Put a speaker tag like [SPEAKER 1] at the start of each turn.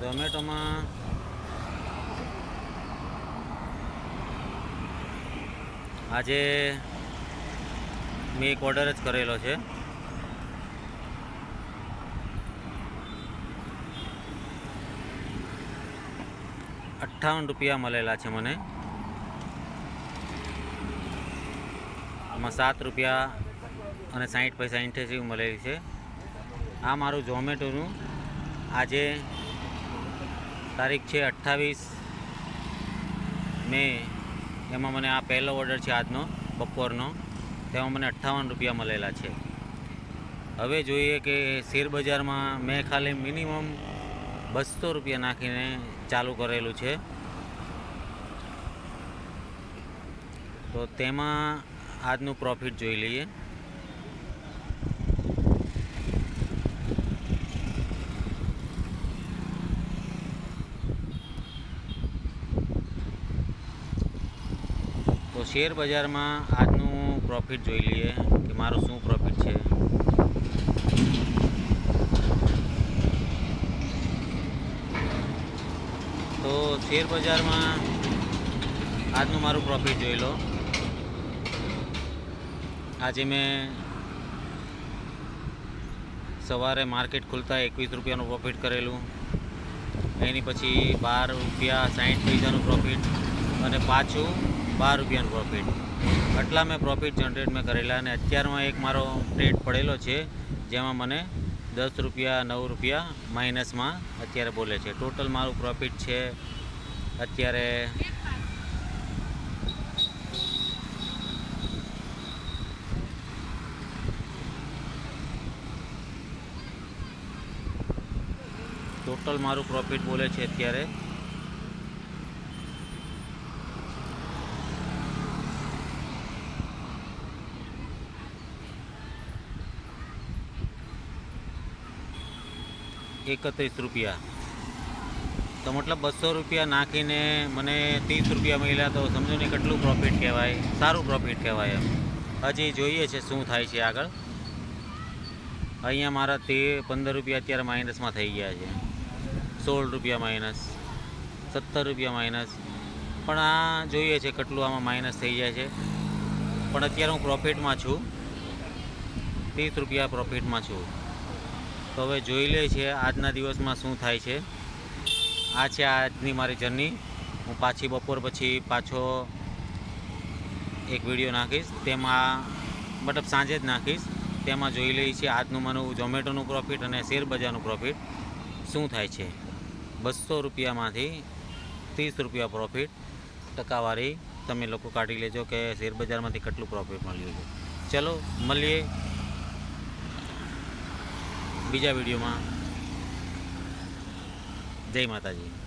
[SPEAKER 1] ઝોમેટોમાં આજે મેં એક ઓર્ડર જ કરેલો છે. અઠ્ઠાવન રૂપિયા મળેલા છે મને. આમાં સાત રૂપિયા અને સાઠ પૈસા ઇન્ટરેસ્ટ મળેલી છે. આ મારું ઝોમેટોનું આજે તારીખ છે અઠ્ઠાવીસ મે. એમાં મને આ પહેલો ઓર્ડર છે આજનો, બપોરનો. તેમાં મને અઠ્ઠાવન રૂપિયા મળેલા છે. હવે જોઈએ કે શેરબજારમાં મેં ખાલી મિનિમમ બસો રૂપિયા નાખીને ચાલુ કરેલું છે. તો તેમાં આજનું પ્રોફિટ જોઈ લઈએ. તો શેર બજારમાં આજનું પ્રોફિટ જોઈ લઈએ કે મારું શું પ્રોફિટ છે. તો શેર બજારમાં આજનું મારું પ્રોફિટ જોઈ લો. આજે મેં સવારે માર્કેટ ખુલતા એકવીસ રૂપિયાનું પ્રોફિટ કરેલું. એની પછી બાર રૂપિયા સાઠ પૈસાનું પ્રોફિટ અને પાછું બાર રૂપિયાનું પ્રોફિટ આટલા મેં પ્રોફિટ જનરેટ મેં કરેલા અને અત્યારમાં એક મારો ટ્રેડ પડેલો છે, જેમાં મને દસ રૂપિયા, નવ રૂપિયા માઇનસમાં અત્યારે બોલે છે. ટોટલ મારું પ્રોફિટ છે અત્યારે ટોટલ મારું પ્રોફિટ બોલે છે અત્યારે એકત્રીસ રૂપિયા. તો મતલબ બસો રૂપિયા નાખીને મને ત્રીસ રૂપિયા મળ્યા તો સમજો ને કેટલું પ્રોફિટ કહેવાય? સારું પ્રોફિટ કહેવાય એમ. હજી જોઈએ છે શું થાય છે આગળ. અહીંયા મારા તે પંદર રૂપિયા અત્યારે માઇનસમાં થઈ ગયા છે. સોળ રૂપિયા માઇનસ સત્તર રૂપિયા માઇનસ પણ આ જોઈએ છે કેટલું આમાં માઇનસ થઈ જાય છે. પણ અત્યારે હું પ્રોફિટમાં છું. ત્રીસ રૂપિયા પ્રોફિટમાં છું. તો હવે જોઈ લે છે આજના દિવસમાં શું થાય છે. આ છે આજની મારી જર્ની. હું પાછી બપોર પછી પાછો એક વીડિયો નાખીશ. તેમાં, મતલબ સાંજે જ નાખીશ. તેમાં જોઈ લઈ છે આજનું મારું ઝોમેટોનું પ્રોફિટ અને શેરબજારનું પ્રોફિટ શું થાય છે. બસો રૂપિયામાંથી ત્રીસ રૂપિયા પ્રોફિટ ટકાવારી તમે લોકો કાઢી લેજો કે શેરબજારમાંથી કેટલું પ્રોફિટ મળ્યું છે. ચલો, મળીએ. બીજા વિડીયોમાં. જય માતાજી.